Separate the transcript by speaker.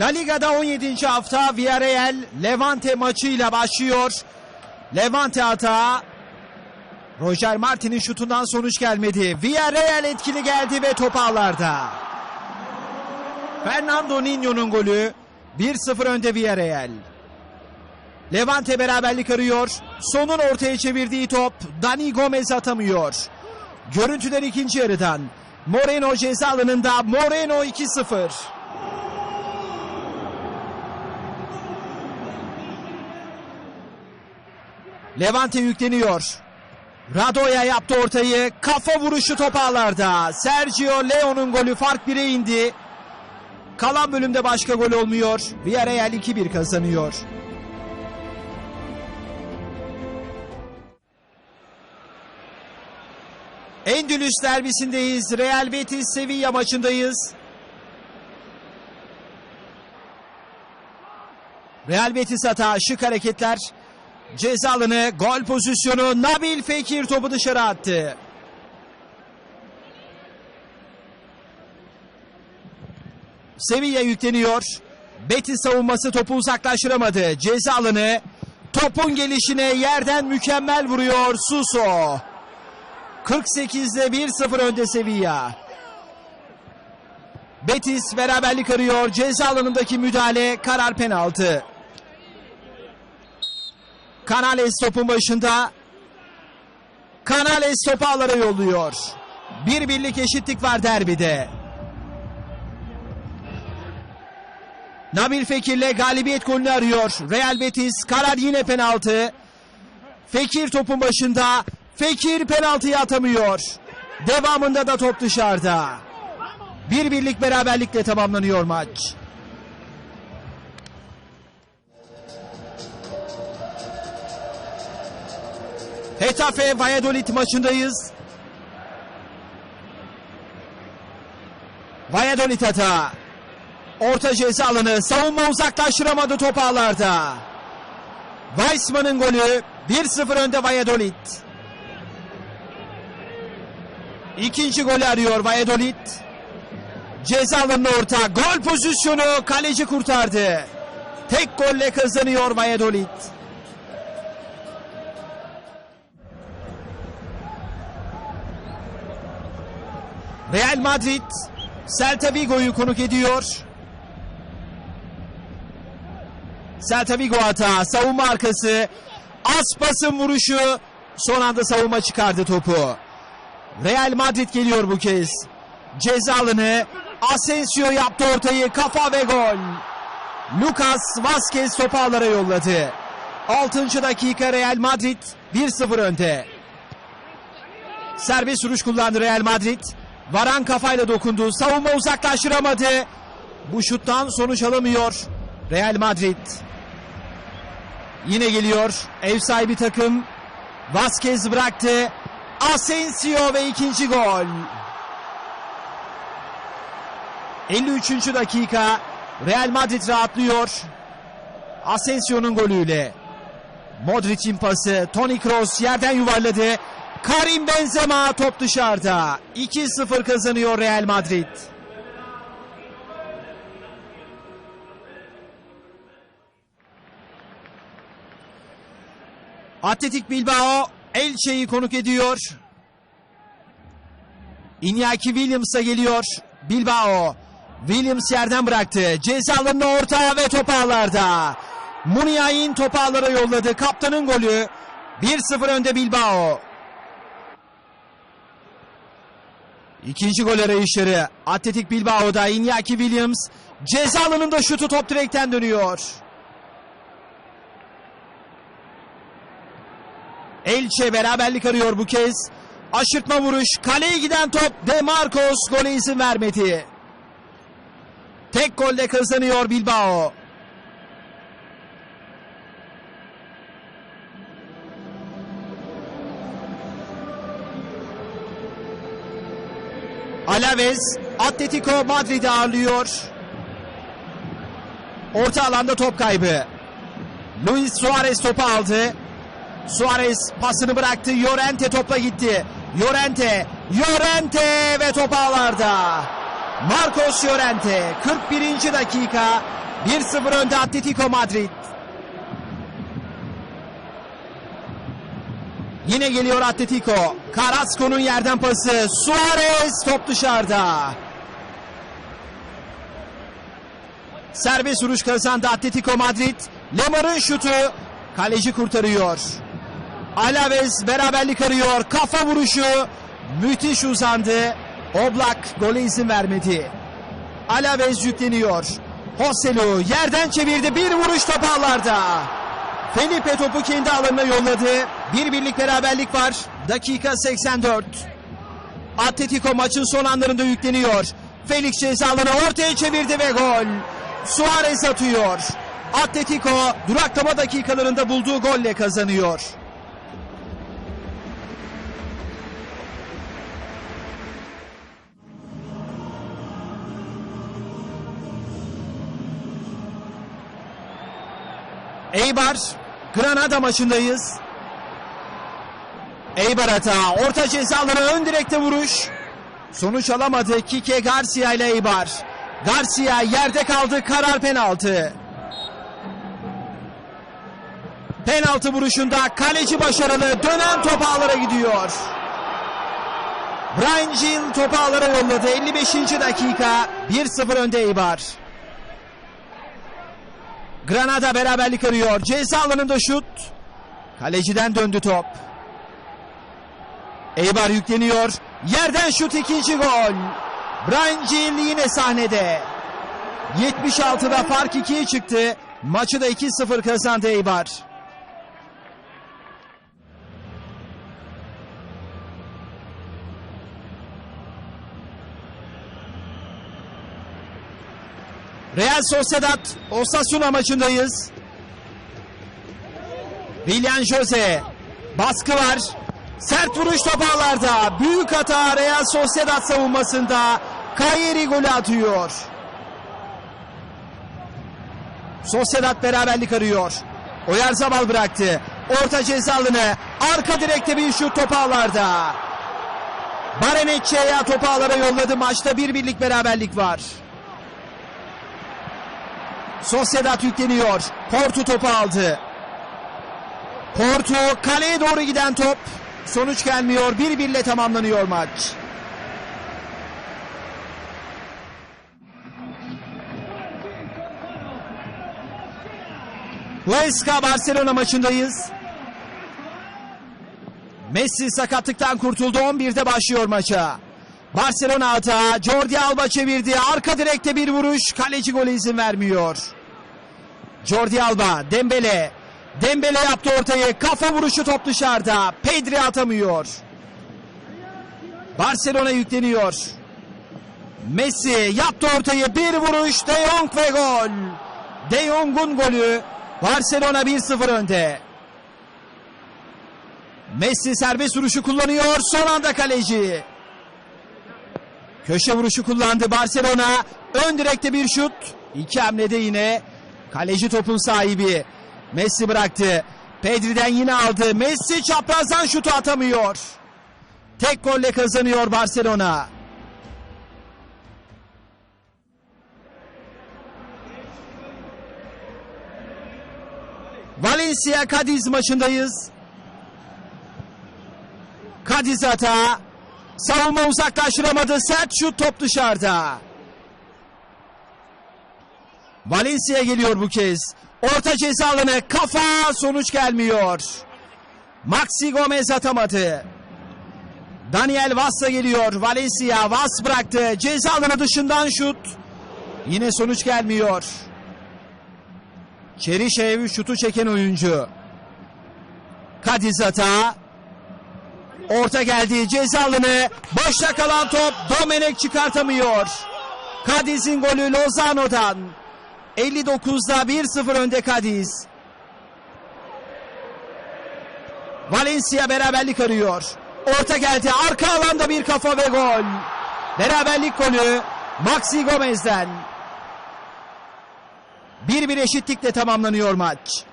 Speaker 1: La Liga'da 17. hafta Villarreal Levante maçıyla başlıyor. Levante hata. Roger Martin'in şutundan sonuç gelmedi. Villarreal etkili geldi ve top ağlarda. Fernando Ninho'nun golü. 1-0 önde Villarreal. Levante beraberlik arıyor. Sonun ortaya çevirdiği top Dani Gomez atamıyor. Görüntüler ikinci yarıdan. Moreno ceza alanında Moreno 2-0. Levante yükleniyor. Radoya yaptı ortayı. Kafa vuruşu top ağlarda. Sergio Leo'nun golü fark 1'e indi. Kalan bölümde başka gol olmuyor. Villarreal 2-1 kazanıyor. Endülüs derbisindeyiz. Real Betis Sevilla maçındayız. Real Betis hata şık hareketler. Ceza alanı gol pozisyonu Nabil Fekir topu dışarı attı. Sevilla yükleniyor. Betis savunması topu uzaklaştıramadı. Ceza alanı topun gelişine yerden mükemmel vuruyor Suso. 48'de 1-0 önde Sevilla. Betis beraberlik arıyor. Ceza alanındaki müdahale karar penaltı. Canales topun başında. Canales topu ağlara yolluyor. Bir birlik eşitlik var derbide. Nabil Fekir'le galibiyet golünü arıyor. Real Betis karar yine penaltı. Fekir topun başında. Fekir penaltıyı atamıyor. Devamında da top dışarıda. Bir birlik beraberlikle tamamlanıyor maç. Hetafe Valladolid maçındayız. Valladolid hata. Orta ceza alanı savunma uzaklaştıramadı top ağlarda. Weissman'ın golü 1-0 önde Valladolid. İkinci golü arıyor Valladolid. Ceza alanına orta. Gol pozisyonu kaleci kurtardı. Tek golle kazanıyor Valladolid. Real Madrid Celta Vigo'yu konuk ediyor. Celta Vigo hata. Savunma arkası. Aspas'ın vuruşu. Son anda savunma çıkardı topu. Real Madrid geliyor bu kez. Ceza alanı. Asensio yaptı ortayı. Kafa ve gol. Lucas Vazquez topu ağlara yolladı. 6. dakika Real Madrid 1-0 önde. Serbest vuruş kullandı Real Madrid. Varan kafayla dokundu. Savunma uzaklaştıramadı. Bu şuttan sonuç alamıyor. Real Madrid. Yine geliyor. Ev sahibi takım. Vazquez bıraktı. Asensio ve ikinci gol. 53. dakika. Real Madrid rahatlıyor. Asensio'nun golüyle. Modric'in pası. Toni Kroos yerden yuvarladı. Karim Benzema top dışarıda. 2-0 kazanıyor Real Madrid. Atletik Bilbao Elche'yi konuk ediyor. Iñaki Williams'a geliyor. Bilbao. Williams yerden bıraktı. Ceza alanına orta ve top ağlarda. Muniain top ağlara yolladı. Kaptanın golü. 1-0 önde Bilbao. İkinci gol arayışları. Atletik Bilbao'da Iñaki Williams. Ceza alanında şutu top direkten dönüyor. Elche beraberlik arıyor bu kez. Aşırtma vuruş. Kaleye giden top De Marcos gole izin vermedi. Tek golle kazanıyor Bilbao. Alaves Atletico Madrid'i ağırlıyor. Orta alanda top kaybı. Luis Suarez topu aldı. Suarez pasını bıraktı. Llorente topla gitti. Llorente, Llorente ve top ağlarda. Marcos Llorente 41. dakika 1-0 önde Atletico Madrid. Yine geliyor Atletico. Carrasco'nun yerden pası. Suarez top dışarıda. Serbest vuruş kazandı Atletico Madrid. Lemar'ın şutu kaleci kurtarıyor. Alaves beraberlik arıyor. Kafa vuruşu müthiş uzandı. Oblak gole izin vermedi. Alaves yükleniyor. Hosselu yerden çevirdi. Bir vuruş top ağlarda. Felipe topu kendi alanına yolladı. Bir birlik beraberlik var. Dakika 84. Atletico maçın son anlarında yükleniyor. Felix cezalarını ortaya çevirdi ve gol. Suarez atıyor. Atletico duraklama dakikalarında bulduğu golle kazanıyor. Eibar Granada maçındayız. Eibar hata. Orta cezaları ön direkte vuruş. Sonuç alamadı. Kike Garcia ile Eibar. Garcia yerde kaldı. Karar penaltı. Penaltı vuruşunda kaleci başarılı. Dönen top ağlara gidiyor. Brian Gill topu ağlara yolladı. 55. dakika. 1-0 önde Eibar. Granada beraberlik arıyor. Ceza alanında şut. Kaleciden döndü top. Eibar yükleniyor. Yerden şut ikinci gol. Brian Gill yine sahnede. 76'da fark 2'ye çıktı. Maçı da 2-0 kazandı Eibar. Real Sociedad Osasuna maçındayız. Willian Jose baskı var. Sert vuruş top ağlarda. Büyük hata Real Sociedad savunmasında. Kayeri golü atıyor. Sociedad beraberlik arıyor. Oyarzabal bıraktı. Orta cezalını. Arka direkte bir şut top ağlarda. Barenetçe'ye topu ağlara yolladı. Maçta bir birlik beraberlik var. Sociedad yükleniyor. Porto topu aldı. Porto kaleye doğru giden top. Sonuç gelmiyor. Bir birle tamamlanıyor maç. Huesca Barcelona maçındayız. Messi sakatlıktan kurtuldu. 11'de başlıyor maça. Barcelona hata. Jordi Alba çevirdi. Arka direkte bir vuruş. Kaleci gole izin vermiyor. Jordi Alba. Dembele. Dembele yaptı ortayı. Kafa vuruşu top dışarıda. Pedri atamıyor. Barcelona yükleniyor. Messi yaptı ortayı. Bir vuruş. De Jong ve gol. De Jong'un golü. Barcelona 1-0 önde. Messi serbest vuruşu kullanıyor. Son anda kaleci. Köşe vuruşu kullandı Barcelona. Ön direkte bir şut. İki hamlede yine kaleci topun sahibi. Messi bıraktı. Pedri'den yine aldı. Messi çaprazdan şutu atamıyor. Tek golle kazanıyor Barcelona. Valencia Cadiz maçındayız. Cadiz hata. Savunma uzaklaştıramadı. Sert şut top dışarıda. Valencia geliyor bu kez. Orta ceza kafa sonuç gelmiyor. Maxi Gomez atamadı. Daniel Vassa geliyor. Valencia Vas bıraktı. Ceza dışından şut. Yine sonuç gelmiyor. Çerişev şutu çeken oyuncu. Kadiz hata. Orta geldi ceza alanı. Boşta kalan top Domenek çıkartamıyor. Kadiz'in golü Lozano'dan. 59'da 1-0 önde Kadiz. Valencia beraberlik arıyor. Orta geldi. Arka alanda bir kafa ve gol. Beraberlik golü Maxi Gomez'den. Bir bir eşitlikle tamamlanıyor maç.